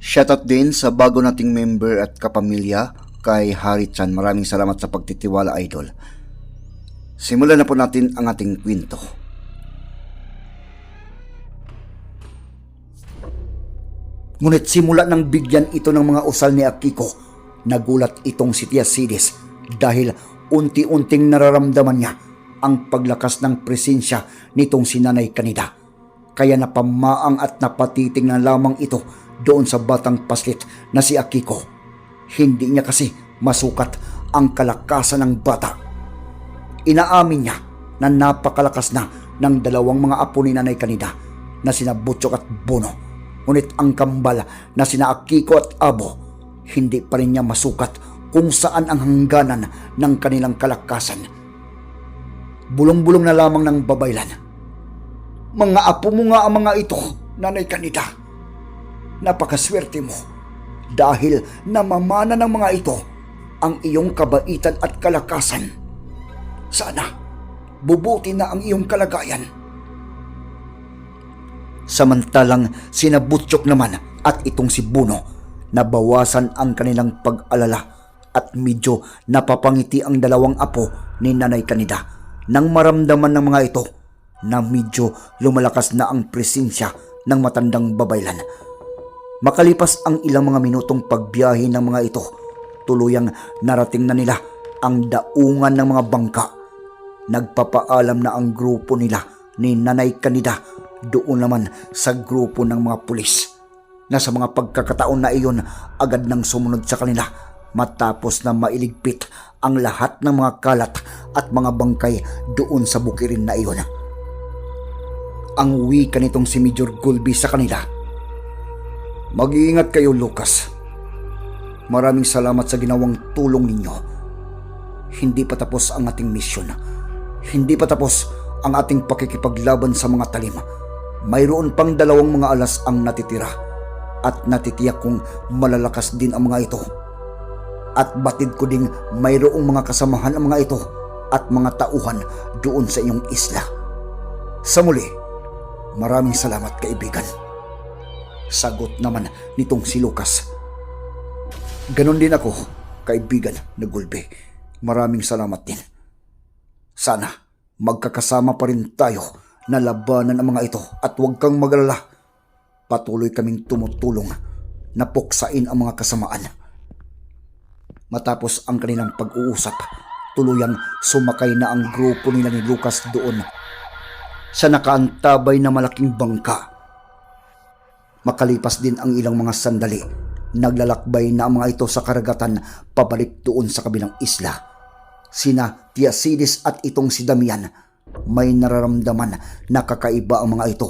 Shoutout din sa bago nating member at kapamilya kay Hari Chan. Maraming salamat sa pagtitiwala idol. Simulan na po natin ang ating kwento. Ngunit simula nang bigyan ito ng mga usal ni Akiko, nagulat itong si Tia Sidis dahil unti-unting nararamdaman niya ang paglakas ng presensya nitong si Nanay Kanida. Kaya napamaang at napatiting na lamang ito doon sa batang paslit na si Akiko. Hindi niya kasi masukat ang kalakasan ng bata. Inaamin niya na napakalakas na ng dalawang mga apo ni Nanay Kanida na sina Butchok at Bono. Ngunit ang kambal na sina Akiko at Abo, hindi pa rin niya masukat kung saan ang hangganan ng kanilang kalakasan. Bulong-bulong na lamang ng babaylan. Mga apo mo nga ang mga ito, Nanay Kanida. Napakaswerte mo dahil namamana ng mga ito ang iyong kabaitan at kalakasan. Sana bubuti na ang iyong kalagayan. Samantalang sinabutyok naman at itong si Buno, nabawasan ang kanilang pag-alala at medyo napapangiti ang dalawang apo ni Nanay Kanida nang maramdaman ng mga ito na medyo lumalakas na ang presensya ng matandang babaylan. Makalipas ang ilang mga minutong pagbiyahe ng mga ito, tuluyang narating na nila ang daungan ng mga bangka. Nagpapaalam na ang grupo nila ni Nanay Kanida doon naman sa grupo ng mga pulis na sa mga pagkakataon na iyon agad nang sumunod sa kanila matapos na mailigpit ang lahat ng mga kalat at mga bangkay doon sa bukirin na iyon. Ang wika nitong si Major Gulby sa kanila. Mag-iingat kayo, Lucas. Maraming salamat sa ginawang tulong ninyo. Hindi pa tapos ang ating misyon. Hindi pa tapos ang ating pakikipaglaban sa mga talim. Mayroon pang dalawang mga alas ang natitira at natitiyak kong malalakas din ang mga ito. At batid ko ding mayroong mga kasamahan ang mga ito at mga tauhan doon sa inyong isla. Sa muli, maraming salamat kaibigan. Sagot naman nitong si Lucas. Ganon din ako, kaibigan na gulbe. Maraming salamat din. Sana magkakasama pa rin tayo na labanan ang mga ito at huwag kang magalala. Patuloy kaming tumutulong na puksain ang mga kasamaan. Matapos ang kanilang pag-uusap, tuluyang sumakay na ang grupo nila ni Lucas doon sa nakaantabay na malaking bangka. Makalipas din ang ilang mga sandali, naglalakbay na ang mga ito sa karagatan pabalik doon sa kabilang isla. Sina Tiasidis at itong si Damian may nararamdaman na kakaiba ang mga ito.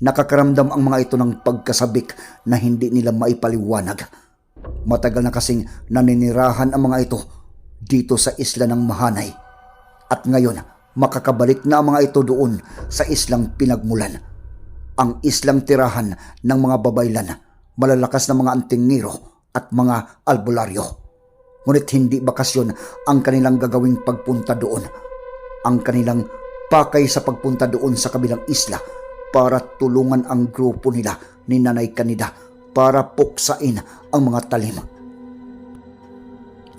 Nakakaramdam ang mga ito ng pagkasabik na hindi nila maipaliwanag. Matagal na kasing naninirahan ang mga ito dito sa isla ng Mahanay. At ngayon, makakabalik na ang mga ito doon sa islang pinagmulan. Ang islang tirahan ng mga babaylan, malalakas na mga antingero at mga albularyo. Ngunit hindi bakasyon ang kanilang gagawing pagpunta doon. Ang kanilang pakay sa pagpunta doon sa kabilang isla para tulungan ang grupo nila ni Nanay Kanida para puksain ang mga talim.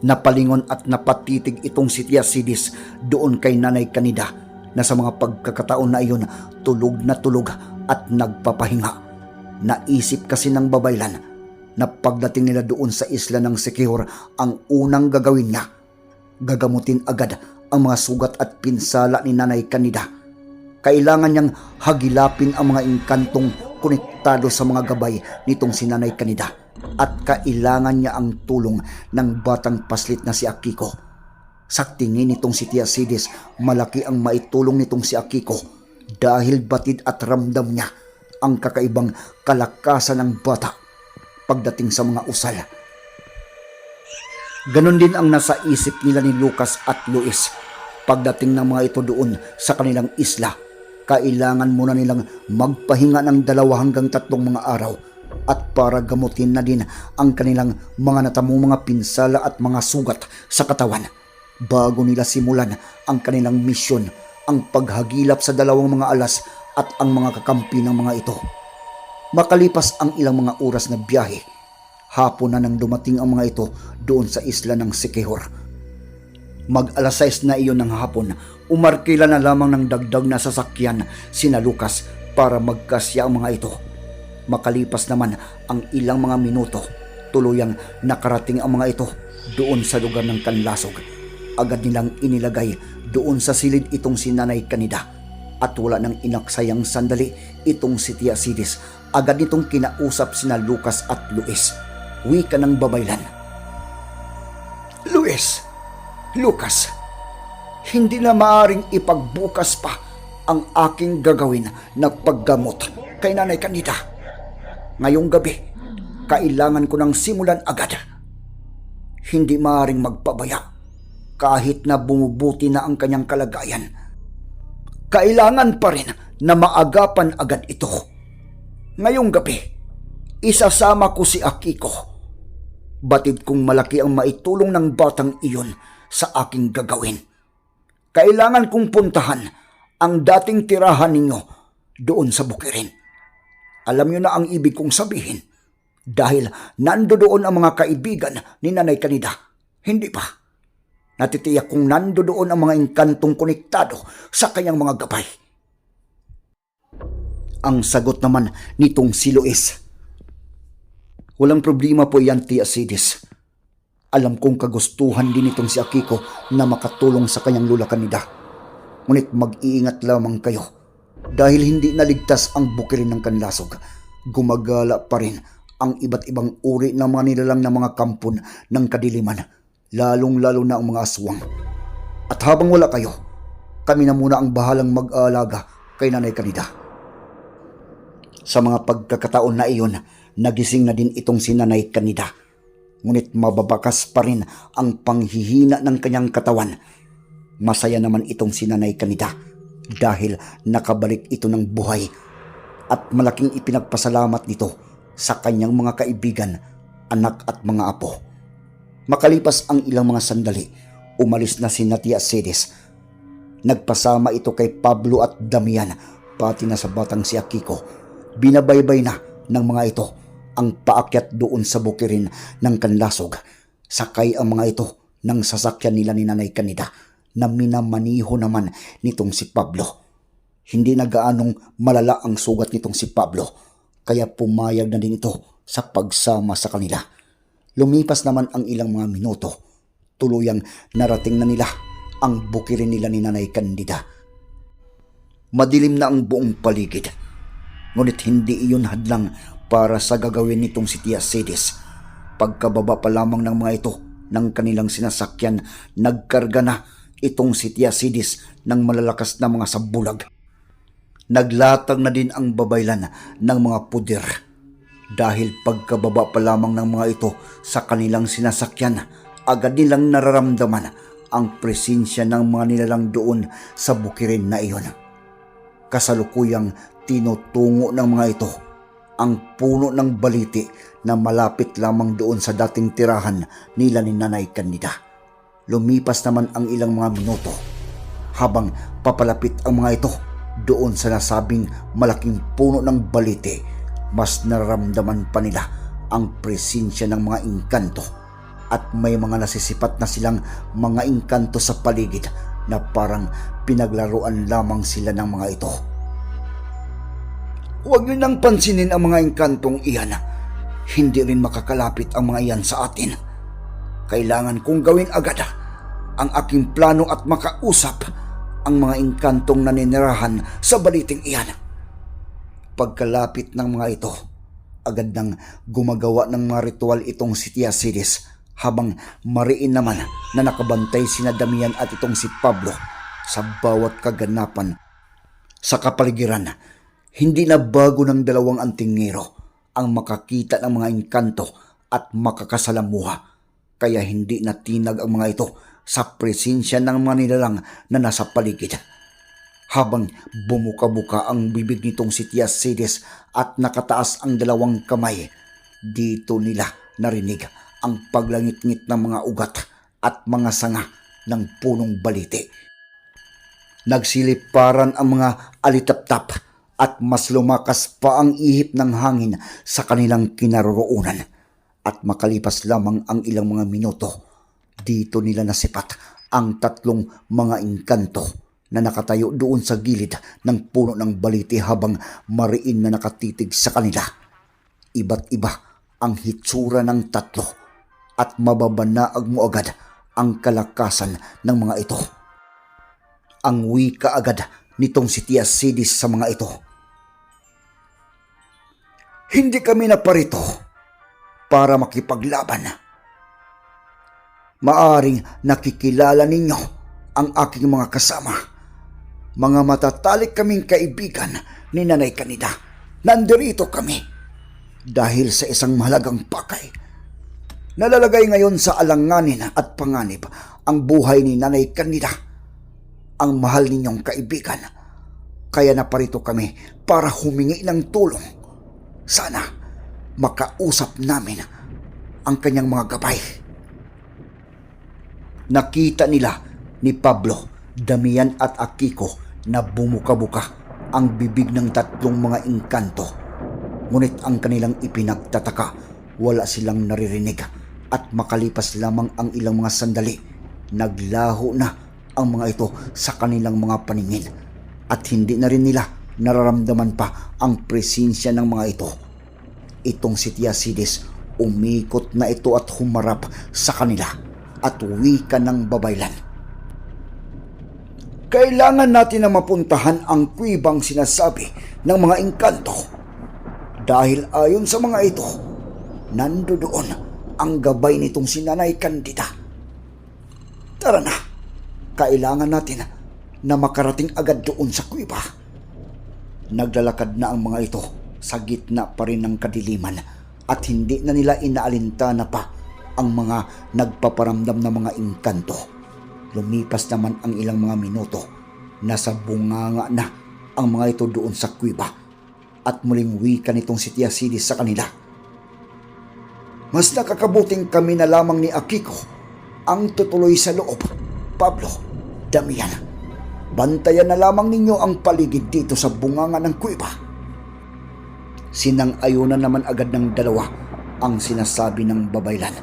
Napalingon at napatitig itong si Tia Sidis doon kay Nanay Kanida na sa mga pagkakataon na iyon tulog na tulog at nagpapahinga. Naisip kasi ng babaylan na pagdating nila doon sa isla ng Sikihor, ang unang gagawin niya, gagamutin agad ang mga sugat at pinsala ni Nanay Kanida. Kailangan niyang hagilapin ang mga inkantong konektado sa mga gabay nitong si Nanay Kanida at kailangan niya ang tulong ng batang paslit na si Akiko. Sa tingin nitong si Tia Sidis, malaki ang maitulong nitong si Akiko dahil batid at ramdam niya ang kakaibang kalakasan ng bata pagdating sa mga usal. Ganon din ang nasa isip nila ni Lucas at Luis. Pagdating ng mga ito doon sa kanilang isla, kailangan muna nilang magpahinga ng dalawa hanggang tatlong mga araw at para gamutin na din ang kanilang mga natamong mga pinsala at mga sugat sa katawan bago nila simulan ang kanilang misyon, ang paghagilap sa dalawang mga alas at ang mga kakampi ng mga ito. Makalipas ang ilang mga oras na biyahe, hapon na nang dumating ang mga ito doon sa isla ng Sikihor. Mag alas 6 na iyon ng hapon, umarkila na lamang ng dagdag na sasakyan sina Lucas para magkasya ang mga ito. Makalipas naman ang ilang mga minuto, tuluyang nakarating ang mga ito doon sa lugar ng Kanlasog. Agad nilang inilagay doon sa silid itong si Nanay Kanida. At wala nang inaksayang sandali itong si Tia Sidis. Agad nitong kinausap sina Lucas at Luis. Wika ng babaylan. Luis, Lucas, hindi na maaring ipagbukas pa ang aking gagawin na paggamot kay Nanay Kanida. Ngayong gabi, kailangan ko nang simulan agad. Hindi maaring magpabaya kahit na bumubuti na ang kanyang kalagayan. Kailangan pa rin na maagapan agad ito. Ngayong gabi, isasama ko si Akiko. Batid kong malaki ang maitulong ng batang iyon sa aking gagawin. Kailangan kong puntahan ang dating tirahan ninyo doon sa Bukirin. Alam niyo na ang ibig kong sabihin dahil nando doon ang mga kaibigan ni Nanay Kanida. Hindi pa. Natitiyak kong nando doon ang mga inkantong konektado sa kanyang mga gabay. Ang sagot naman nitong si Luis. Walang problema po yan, Tia Sidis. Alam kong kagustuhan din itong si Akiko na makatulong sa kanyang lula kanida. Ngunit mag-iingat lamang kayo dahil hindi naligtas ang bukirin ng kanlasog. Gumagala pa rin ang iba't ibang uri ng mga nilalang na mga kampon ng kadiliman, lalong-lalo na ang mga aswang. At habang wala kayo, kami na muna ang bahalang mag-aalaga kay Nanay Kanida. Sa mga pagkakataon na iyon, nagising na din itong si Nanay Kanida. Ngunit mababakas pa rin ang panghihina ng kanyang katawan. Masaya naman itong si Nanay Kanida dahil nakabalik ito ng buhay at malaking ipinagpasalamat nito sa kanyang mga kaibigan, anak at mga apo. Makalipas ang ilang mga sandali, umalis na si Natia Cedes. Nagpasama ito kay Pablo at Damian, pati na sa batang si Akiko. Binabaybay na ng mga ito ang paakyat doon sa bukirin ng kanlasog. Sakay ang mga ito ng sasakyan nila ni Nanay Kanida na minamaniho naman nitong si Pablo. Hindi na gaanong malala ang sugat nitong si Pablo, kaya pumayag na din ito sa pagsama sa kanila. Lumipas naman ang ilang mga minuto, tuluyang narating na nila ang bukirin nila ni Nanay Candida. Madilim na ang buong paligid, ngunit hindi iyon hadlang para sa gagawin nitong si Tia Sidis. Pagkababa pa lamang ng mga ito ng kanilang sinasakyan, nagkarga na itong si Tia Sidis ng malalakas na mga sabulag. Naglatag na din ang babaylan ng mga puder dahil pagkababa pa lamang ng mga ito sa kanilang sinasakyan, agad nilang nararamdaman ang presensya ng mga nilalang doon sa bukirin na iyon. Kasalukuyang tinutungo ng mga ito ang puno ng baliti na malapit lamang doon sa dating tirahan nila ni Nanay Candida. Lumipas naman ang ilang mga minuto habang papalapit ang mga ito doon sa nasabing malaking puno ng baliti, mas nararamdaman pa nila ang presensya ng mga inkanto at may mga nasisipat na silang mga inkanto sa paligid na parang pinaglaruan lamang sila ng mga ito. Huwag niyo nang pansinin ang mga inkantong iyan. hindi rin makakalapit ang mga iyan sa atin. Kailangan kong gawin agad ang aking plano at makausap ang mga inkantong naninirahan sa baliting iyan. Pagkalapit ng mga ito, agad nang gumagawa ng mga ritual itong si Tia Sidis habang mariin naman na nakabantay sina Damian at itong si Pablo sa bawat kaganapan sa kapaligiran. Hindi na bago ng dalawang antingero ang makakita ng mga engkanto at makakasalamuha kaya hindi natinag ang mga ito sa presensya ng mga nilalang na nasa paligid. Habang bumuka-buka ang bibig nitong si Tias Sidis at nakataas ang dalawang kamay, dito nila narinig ang paglangit-ngit ng mga ugat at mga sanga ng punong balite. Nagsiliparan ang mga alitap-tap at mas lumakas pa ang ihip ng hangin sa kanilang kinaroroonan. At makalipas lamang ang ilang mga minuto, dito nila nasipat ang tatlong mga engkanto na nakatayo doon sa gilid ng puno ng balite habang mariin na nakatitig sa kanila. Iba't iba ang hitsura ng tatlo at mababanaag mo agad ang kalakasan ng mga ito. Ang wika agad nitong si Tia Sidis sa mga ito. Hindi kami naparito para makipaglaban. Maaring nakikilala ninyo ang aking mga kasama. Mga matatalik kaming kaibigan ni Nanay Kanida. Nandirito kami dahil sa isang mahalagang pakay. Nalalagay ngayon sa alanganin at panganib ang buhay ni Nanay Kanida, ang mahal ninyong kaibigan. Kaya naparito kami para humingi ng tulong. Sana makausap namin ang kanyang mga gabay. Nakita nila ni Pablo, Damian at Akiko na bumuka-buka ang bibig ng tatlong mga engkanto. Ngunit ang kanilang ipinagtataka, wala silang naririnig at makalipas lamang ang ilang mga sandali, naglaho na ang mga ito sa kanilang mga paningin at hindi na rin nila nararamdaman pa ang presensya ng mga ito. Itong si Tiasides umikot na ito at humarap sa kanila at wika ng babaylan. Kailangan natin na mapuntahan ang kwibang sinasabi ng mga engkanto. Dahil ayon sa mga ito, nando doon ang gabay nitong sinanay kandida. Tara na, kailangan natin na makarating agad doon sa kwiba. Naglalakad na ang mga ito sa gitna pa rin ng kadiliman at hindi na nila inaalintana pa ang mga nagpaparamdam ng mga engkanto. Lumipas naman ang ilang mga minuto. Nasa bunganga na ang mga ito doon sa kwiba at muling wika nitong si Tia Sidis sa kanila. Mas nakakabuting kami na lamang ni Akiko ang tutuloy sa loob. Pablo, Damian, bantayan na lamang ninyo ang paligid dito sa bunganga ng kuiba. Sinang-ayunan naman agad ng dalawa ang sinasabi ng babaylan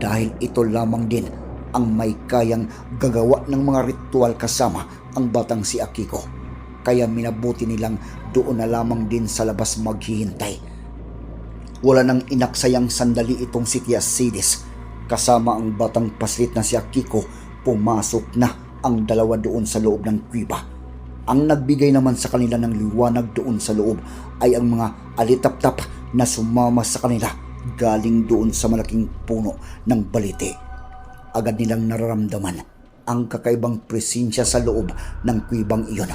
dahil ito lamang din ang may kayang gagawa ng mga ritual kasama ang batang si Akiko. Kaya minabuti nilang doon na lamang din sa labas maghihintay. Wala nang inaksayang sandali itong si Tia Sidis. Kasama ang batang paslit na si Akiko, pumasok na ang dalawa doon sa loob ng kwiba. Ang nagbigay naman sa kanila ng liwanag doon sa loob ay ang mga alitap-tap na sumama sa kanila galing doon sa malaking puno ng balite. Agad nilang nararamdaman ang kakaibang presensya sa loob ng kwibang iyon.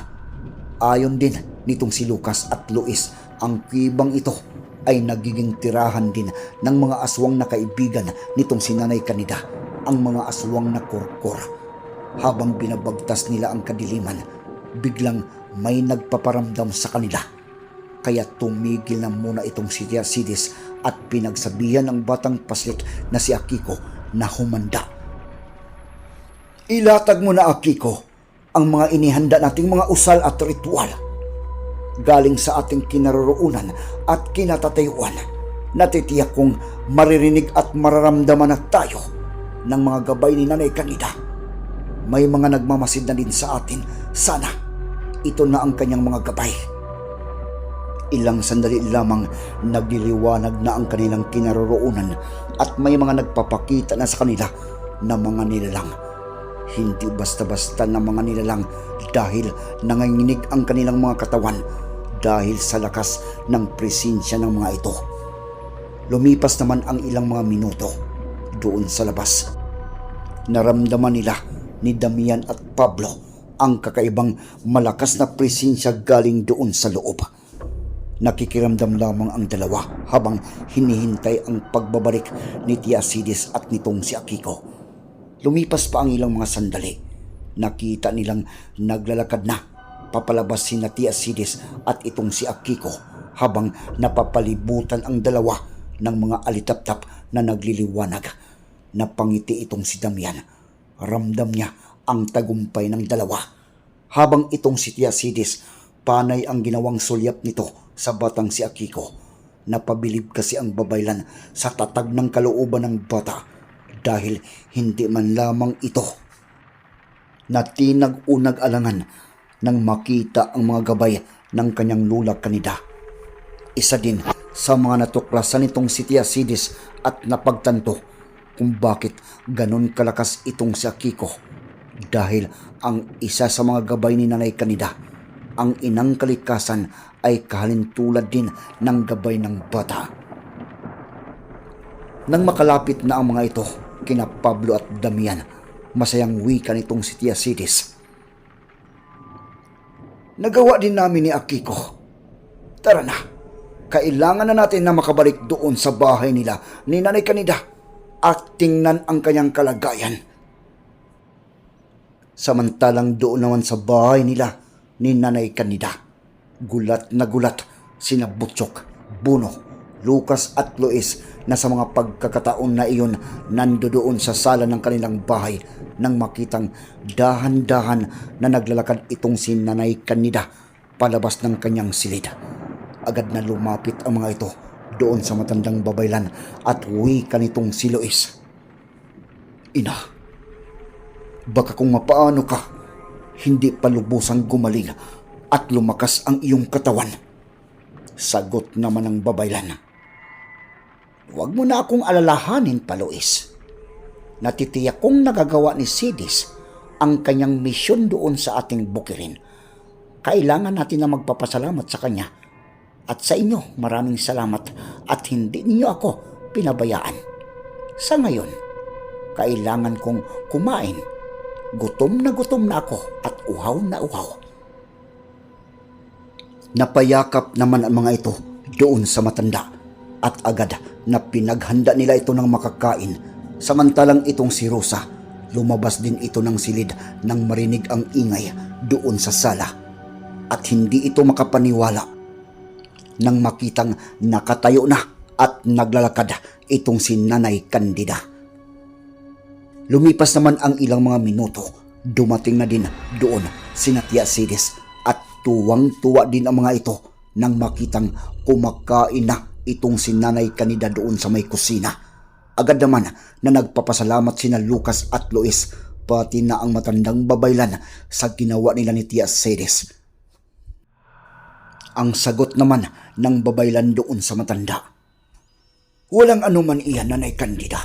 Ayon din nitong si Lucas at Luis, ang kwibang ito ay nagiging tirahan din ng mga aswang na kaibigan nitong si Nanay Kanida, ang mga aswang na kurkur. Habang binabagtas nila ang kadiliman, biglang may nagpaparamdam sa kanila. Kaya tumigil na muna itong si Sidis at pinagsabihan ng batang paslit na si Akiko na humanda. Ilatag mo na Akiko ang mga inihanda nating mga usal at ritual galing sa ating kinaroroonan at kinatatayuan. Natitiyak kong maririnig at mararamdaman na tayo ng mga gabay ni Nanay Kanida. May mga nagmamasid na din sa atin. Sana ito na ang kanyang mga gabay. Ilang sandali lamang nagliliwanag na ang kanilang kinaroroonan at may mga nagpapakita na sa kanila na mga nilalang. Hindi basta-basta na mga nilalang dahil nanganginig ang kanilang mga katawan dahil sa lakas ng presensya ng mga ito. Lumipas naman ang ilang mga minuto doon sa labas. Naramdaman nila ni Damian at Pablo ang kakaibang malakas na presensya galing doon sa loob. Nakikiramdam lamang ang dalawa habang hinihintay ang pagbabalik ni Tia Sidis at nitong si Akiko. Lumipas pa ang ilang mga sandali. Nakita nilang naglalakad na papalabas si na Tia Sidis at itong si Akiko habang napapalibutan ang dalawa ng mga alitap-tap na nagliliwanag. Napangiti itong si Damian. Ramdam niya ang tagumpay ng dalawa. Habang itong si Tia Sidis, panay ang ginawang sulyap nito sa batang si Akiko. Napabilib kasi ang babaylan sa tatag ng kalooban ng bata dahil hindi man lamang ito na tinag-unag alangan nang makita ang mga gabay ng kanyang lula kanida. Isa din sa mga natuklasan nitong si Tia Sidis at napagtanto kung bakit ganon kalakas itong si Akiko. Dahil ang isa sa mga gabay ni Nanay Kanida, ang inang kalikasan ay kahalintulad din ng gabay ng bata. Nang makalapit na ang mga ito, kina Pablo at Damian, masayang wika nitong si Tia Sidis. Nagawa din namin ni Akiko. Tara na, kailangan na natin na makabalik doon sa bahay nila ni Nanay Kanida at tingnan ang kanyang kalagayan. Samantalang doon naman sa bahay nila ni Nanay Kanida, gulat na gulat sina Butchok, Buno, Lucas at Luis na sa mga pagkakataon na iyon nando doon sa sala ng kanilang bahay nang makitang dahan-dahan na naglalakad itong si Nanay Kanida palabas ng kanyang silid. Agad na lumapit ang mga ito doon sa matandang babaylan at wika nitong si Luis. Ina, baka kung mapaano ka, hindi pa lubusang gumaling at lumakas ang iyong katawan. Sagot naman ng babaylan. Huwag mo na akong alalahanin pa, Luis. Natitiyak kong nagagawa ni Sidis ang kanyang misyon doon sa ating bukirin. Kailangan natin na magpapasalamat sa kanya. At sa inyo, maraming salamat at hindi ninyo ako pinabayaan. Sa ngayon, kailangan kong kumain. Gutom na gutom na ako at uhaw na uhaw. Napayakap naman ang mga ito doon sa matanda at agad na pinaghanda nila ito ng makakain. Samantalang itong si Rosa lumabas din ito ng silid nang marinig ang ingay doon sa sala. At hindi ito makapaniwala. Nang makitang nakatayo na at naglalakad itong si Nanay Candida. Lumipas naman ang ilang mga minuto, dumating na din doon si Natia Sidis at tuwang-tuwa din ang mga ito nang makitang kumakain na itong si Nanay Kanida doon sa may kusina. Agad naman na nagpapasalamat sina Lucas at Luis pati na ang matandang babaylan sa ginawa nila ni Tia Sidis. Ang sagot naman ng babaylan doon sa matanda. Walang anuman iyan, Nanay Candida.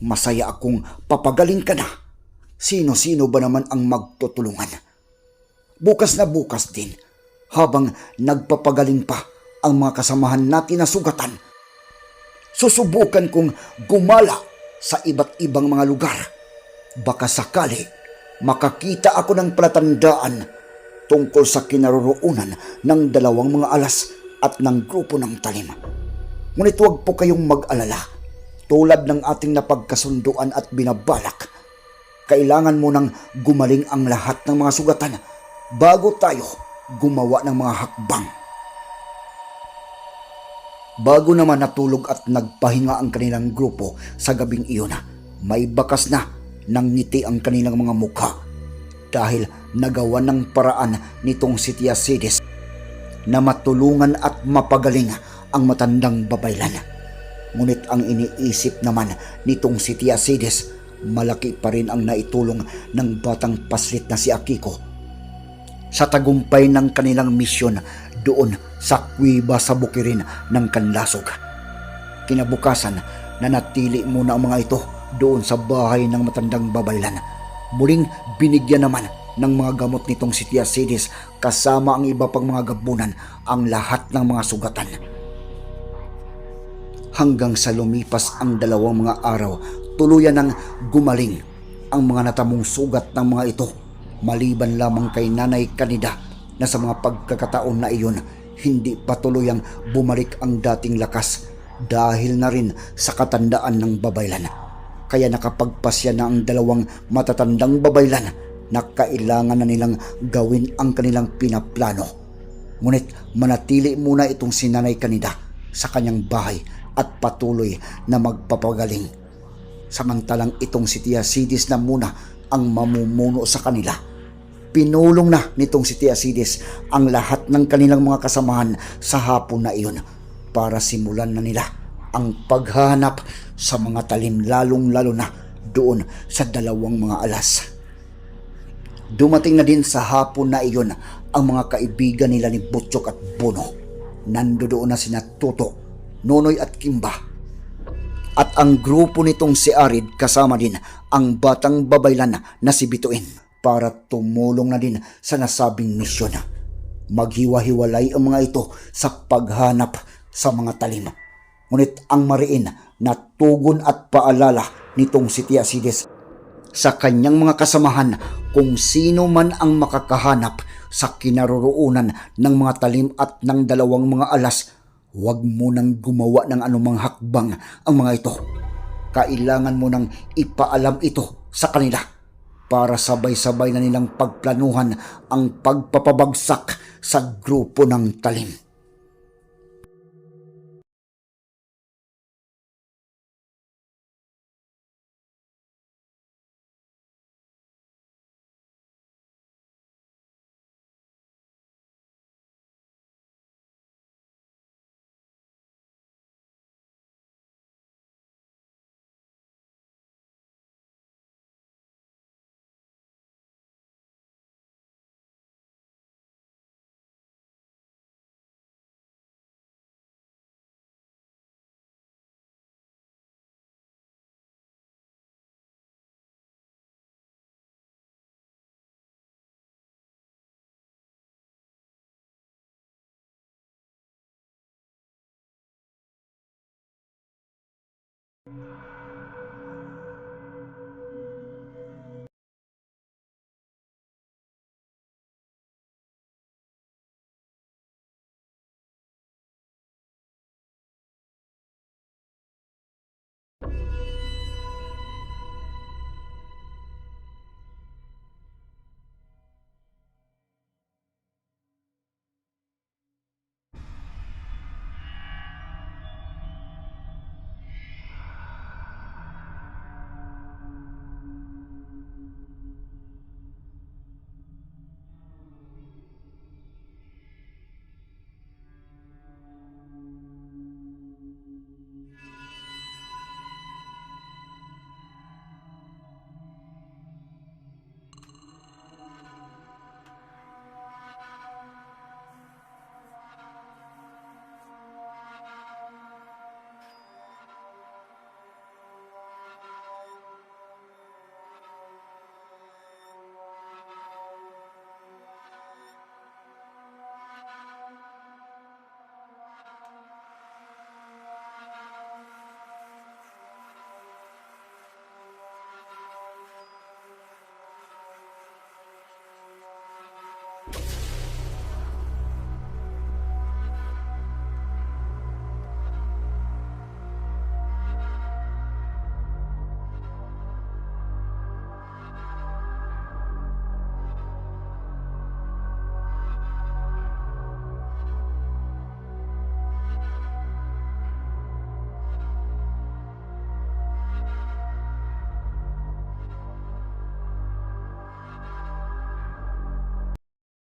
Masaya akong papagaling ka na. Sino-sino ba naman ang magtutulungan? Bukas na bukas din, habang nagpapagaling pa ang mga kasamahan natin na sugatan. Susubukan kong gumala sa iba't ibang mga lugar. Baka sakali makakita ako ng palatandaan tungkol sa kinaroroonan ng dalawang mga alas at ng grupo ng talim. Ngunit huwag po kayong mag-alala. Tulad ng ating napagkasunduan at binabalak, kailangan mo nang gumaling ang lahat ng mga sugatan bago tayo gumawa ng mga hakbang. Bago naman natulog at nagpahinga ang kanilang grupo sa gabing iyon, may bakas na ng ngiti ang kanilang mga mukha dahil nagawa ng paraan nitong si Tia Sidis na matulungan at mapagaling ang matandang babaylan. Ngunit ang iniisip naman nitong si Tia Sidis, malaki pa rin ang naitulong ng batang paslit na si Akiko. Sa tagumpay ng kanilang misyon, doon sa kwiba sa bukirin ng kanlasog. Kinabukasan, nanatili muna ang mga ito doon sa bahay ng matandang babaylan. Muling binigyan naman ng mga gamot nitong si Tia Sidis kasama ang iba pang mga gabunan ang lahat ng mga sugatan. Hanggang sa lumipas ang dalawang mga araw, tuluyan ng gumaling ang mga natamong sugat ng mga ito maliban lamang kay Nanay Kanida na sa mga pagkakataon na iyon hindi pa tuluyang bumalik ang dating lakas dahil na rin sa katandaan ng babaylan. Kaya nakapagpasya na ang dalawang matatandang babaylan na kailangan na nilang gawin ang kanilang pinaplano. Ngunit manatili muna itong si Nanay Kanida sa kanyang bahay at patuloy na magpapagaling. Samantalang itong si Tia Sidis na muna ang mamumuno sa kanila. Pinulong na nitong si Tia Sidis ang lahat ng kanilang mga kasamahan sa hapon na iyon para simulan na nila ang paghanap sa mga talim lalong lalo na doon sa dalawang mga alas. Dumating na din sa hapon na iyon ang mga kaibigan nila ni Butchok at Bono. Nandoon na sina Toto, Nonoy at Kimba. At ang grupo nitong si Arid kasama din ang batang babaylan na si Bituin para tumulong na din sa nasabing misyon. Maghiwa-hiwalay ang mga ito sa paghanap sa mga talim. Ngunit ang mariin na tugon at paalala nitong si Tia Sides sa kanyang mga kasamahan kung sino man ang makakahanap sa kinaroroonan ng mga talim at ng dalawang mga alas, huwag mo nang gumawa ng anumang hakbang ang mga ito. Kailangan mo nang ipaalam ito sa kanila para sabay-sabay na nilang pagplanuhan ang pagpapabagsak sa grupo ng talim.